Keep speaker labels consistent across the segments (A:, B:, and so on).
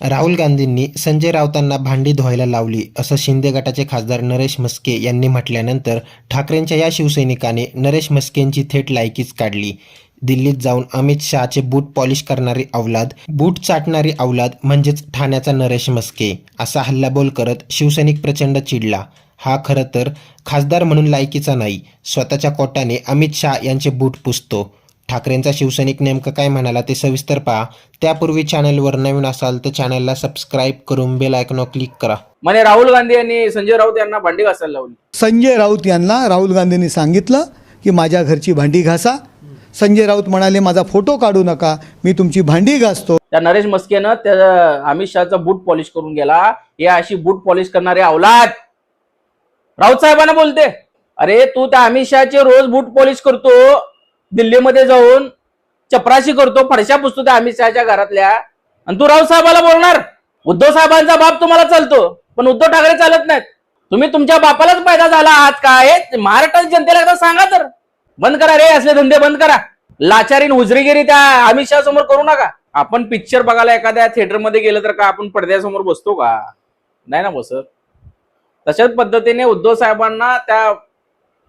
A: राहुल गांधींनी संजय राऊतांना भांडी धुवायला लावली असं शिंदे गटाचे खासदार नरेश म्हस्के यांनी म्हटल्यानंतर ठाकरेंच्या या शिवसैनिकाने नरेश म्हस्केंची थेट लायकीच काढली. दिल्लीत जाऊन अमित शहाचे बूट पॉलिश करणारी अवलाद बूट चाटणारी अवलाद म्हणजेच ठाण्याचा नरेश म्हस्के असा हल्लाबोल करत शिवसैनिक प्रचंड चिडला. हा खरं तर खासदार म्हणून लायकीचा नाही स्वतःच्या कोटाने अमित शहा यांचे बूट पुसतो. ठाकरेंचा शिवसैनिक नेमकं काय म्हणाला ते सविस्तर पहा. त्यापूर्वी चॅनलवर नवीन असाल तर चॅनलला सबस्क्राईब करून बेल आयकॉनवर क्लिक करा.
B: म्हणे राहुल गांधी यांनी संजय राऊत यांना भांडी घासायला लावली.
C: संजय राऊत यांना राहुल गांधींनी सांगितलं की माझ्या घरची भांडी घासा. संजय राऊत म्हणाले माझा फोटो काढू नका मी तुमची भांडी घासतो.
B: त्या नरेश मस्केनं त्या अमित शहाचा बूट पॉलिश करून गेला. हे अशी बूट पॉलिश करणारे अवलाद. राऊत साहेबांना बोलते अरे तू त्या अमित शहाचे रोज बूट पॉलिश करतो दिल्लीमध्ये जाऊन चपराशी करतो फडशा पुसतो त्या अमित शहाच्या घरातल्या. आणि तू रावसाहेबाला बोलणार उद्धव साहेबांचा बाप तुम्हाला चालतो पण उद्धव ठाकरे चालत नाहीत. तुम्ही तुमच्या बापालाच पैदा झाला आहात काय? हे महाराष्ट्राच्या जनतेला एकदा सांगा तर. बंद करा रे असले धंदे बंद करा. लाचारीन उजरीगिरी त्या अमित शहा समोर करू नका. आपण पिक्चर बघायला एखाद्या थिएटरमध्ये गेलं तर का आपण पडद्यासमोर बसतो का? नाही ना बसत. तशाच पद्धतीने उद्धव साहेबांना त्या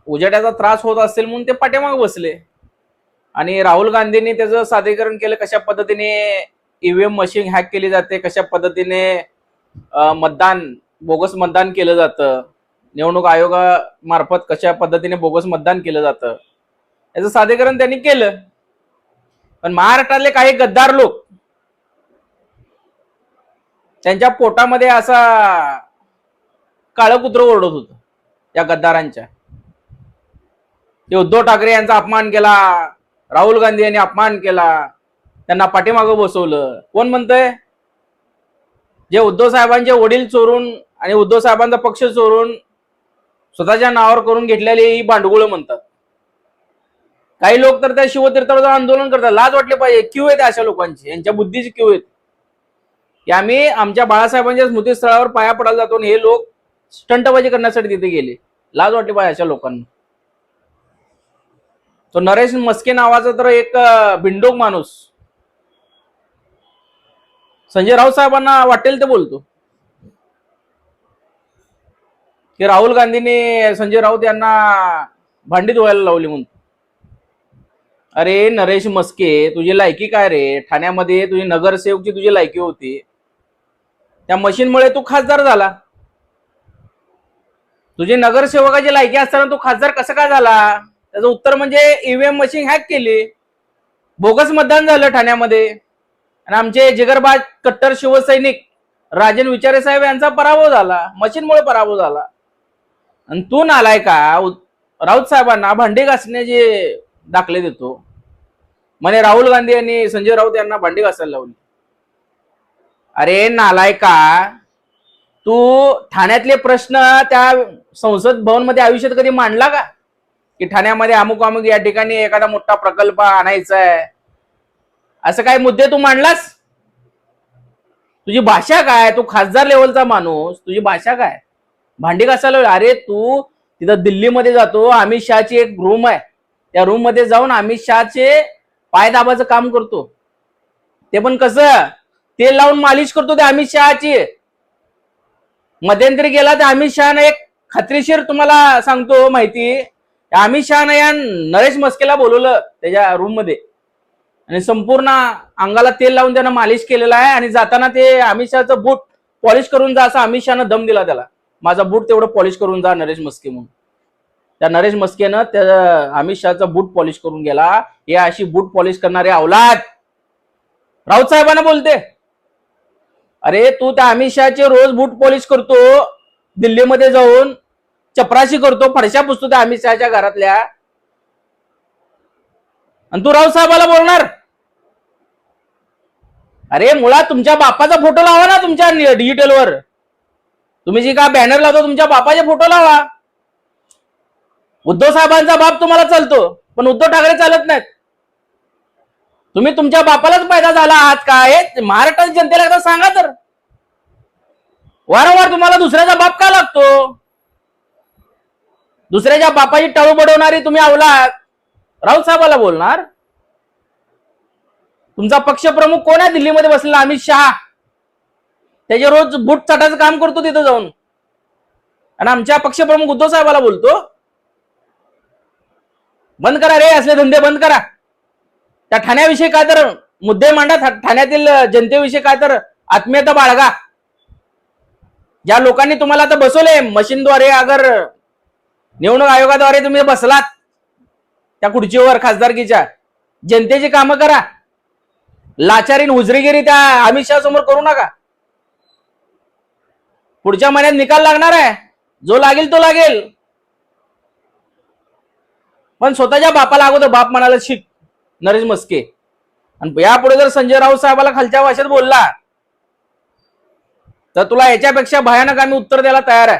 B: उजेड्याचा त्रास होत असेल म्हणून ते पाठीमाग बसले. आणि राहुल गांधींनी त्याचं सादरीकरण केलं कशा पद्धतीने ईव्हीएम मशीन हॅक केली जाते कशा पद्धतीने मतदान बोगस मतदान केलं जातं निवडणूक आयोगामार्फत कशा पद्धतीने बोगस मतदान केलं जातं याचं सादरीकरण त्यांनी केलं. पण महाराष्ट्रातले काही गद्दार लोक त्यांच्या पोटामध्ये असा काळं कुत्र ओरडत होतं या गद्दारांच्या. उद्धव ठाकरे यांचा अपमान केला राहुल गांधी यांनी अपमान केला त्यांना पाठीमागं बसवलं. कोण म्हणतंय? जे उद्धव साहेबांचे वडील चोरून आणि उद्धव साहेबांचा पक्ष चोरून स्वतःच्या नावावर करून घेतलेली ही भांडगुळं म्हणतात. काही लोक तर त्या शिवतीर्थावर जाऊन आंदोलन करतात. लाज वाटले पाहिजे. क्यू आहेत अशा लोकांची? यांच्या बुद्धीची क्यू आहेत? की आम्ही आमच्या बाळासाहेबांच्या स्मृतीस्थळावर पाया पडायला जातो आणि हे लोक स्टंटबाजी करण्यासाठी तिथे गेले. लाज वाटली पाहिजे अशा लोकांना. तो नरेश मस्के नावाचा तर एक भिंडोक माणूस. संजय राऊत साहेबांना वाटेल ते बोलतो. की राहुल गांधींनी संजय राऊत यांना भांडी धुवायला लावली म्हणतो अरे नरेश मस्के तुझी लायकी काय रे? ठाण्यामध्ये तुझी नगरसेवकची तुझी लायकी होती. त्या मशीनमुळे तू खासदार झाला. तुझी नगरसेवकाची लायकी असताना तू खासदार कसं काय झाला? त्याचं उत्तर म्हणजे ईव्हीएम मशीन हॅक केली. बोगस मतदान झालं ठाण्यामध्ये. आणि आमचे जिगरबाज कट्टर शिवसैनिक राजन विचारे साहेब यांचा पराभव झाला. मशीनमुळे पराभव झाला. आणि तू नालाय का? राऊत साहेबांना भांडी घासण्याचे दाखले देतो. म्हणे राहुल गांधी आणि संजय राऊत यांना भांडी घासायला लावली. अरे नालाय का? तू ठाण्यातले प्रश्न त्या संसद भवनमध्ये आयुष्यात कधी मांडला का? की ठाण्यामध्ये अमुक अमुक या ठिकाणी एखादा मोठा प्रकल्प आणायचा आहे असं काय मुद्दे तू मांडलास? तुझी भाषा काय? तू खासदार लेवलचा माणूस. तुझी भाषा काय? भांडी कसा अरे तू तिथं दिल्लीमध्ये जातो. अमित शहाची एक रूम आहे. त्या रूममध्ये जाऊन अमित शहाचे पाय दाबाचं काम करतो. ते पण कसं? तेल लावून मालिश करतो ते अमित शहाची. मध्यंतरी गेला तर अमित शहाने एक खात्रीशीर तुम्हाला सांगतो माहिती. अमित शहानं या नरेश मस्केला बोलवलं त्याच्या रूममध्ये. आणि संपूर्ण अंगाला तेल लावून त्यानं मालिश केलेलं आहे आणि जाताना ते अमित शहाचं बूट पॉलिश करून जा असं अमित शहानं दम दिला त्याला. माझा बूट तेवढं पॉलिश करून जा नरेश मस्के म्हणून. त्या नरेश मस्केनं त्या अमित शहाचा बूट पॉलिश करून गेला. हे अशी बूट पॉलिश करणारे अवलाद. राऊत साहेबांना बोलते. अरे तू त्या अमित शहाचे रोज बूट पॉलिश करतो. दिल्लीमध्ये जाऊन चपराशी करतो फरशा पुसतो त्या अमित शहाच्या घरातल्या. आणि तू रावसाहेबाला बोलणार? अरे मुळात तुमच्या बापाचा फोटो लावा ना तुमच्या डिजिटलवर तुम्ही जी का बॅनर लावतो तुमच्या बापाचे फोटो लावा. उद्धव साहेबांचा बाप तुम्हाला चालतो पण उद्धव ठाकरे चालत नाहीत. तुम्ही तुमच्या बापालाच पैदा झाला आहात काय? हे महाराष्ट्राच्या जनतेला एकदा सांगा तर. वारंवार तुम्हाला दुसऱ्याचा बाप का लागतो? दुसऱ्याच्या बापाची टाळू बडवणारी तुम्ही आवलात राऊत साहेबाला बोलणार? तुमचा पक्षप्रमुख कोण आहे? दिल्लीमध्ये बसलेला अमित शहा. त्याचे रोज बूट चाटायचं काम करतो तिथं जाऊन. आणि आमच्या पक्षप्रमुख उद्धव साहेबाला बोलतो बंद करा रे असले धंदे बंद करा. त्या ठाण्याविषयी काय तर मुद्दे मांडा ठाण्यातील जनतेविषयी काय तर आत्मीयता बाळगा. ज्या लोकांनी तुम्हाला आता बसवले मशीनद्वारे अगर निवडणूक आयोगाद्वारे तुम्ही बसलात. त्या खुर्चीवर खासदारकीच्या. जनतेची कामं करा. लाचारीन हुजरीगिरी त्या अमित शहा समोर करू नका. पुढच्या महिन्यात निकाल लागणार आहे. जो लागेल तो लागेल. पण स्वतःच्या बापाला अगोदर बाप म्हणाला शिक नरेश मस्के आणि यापुढे जर संजय राऊत साहेबाला खालच्या भाषेत बोलला तर तुला याच्यापेक्षा भयानक आम्ही उत्तर द्यायला तयार आहे.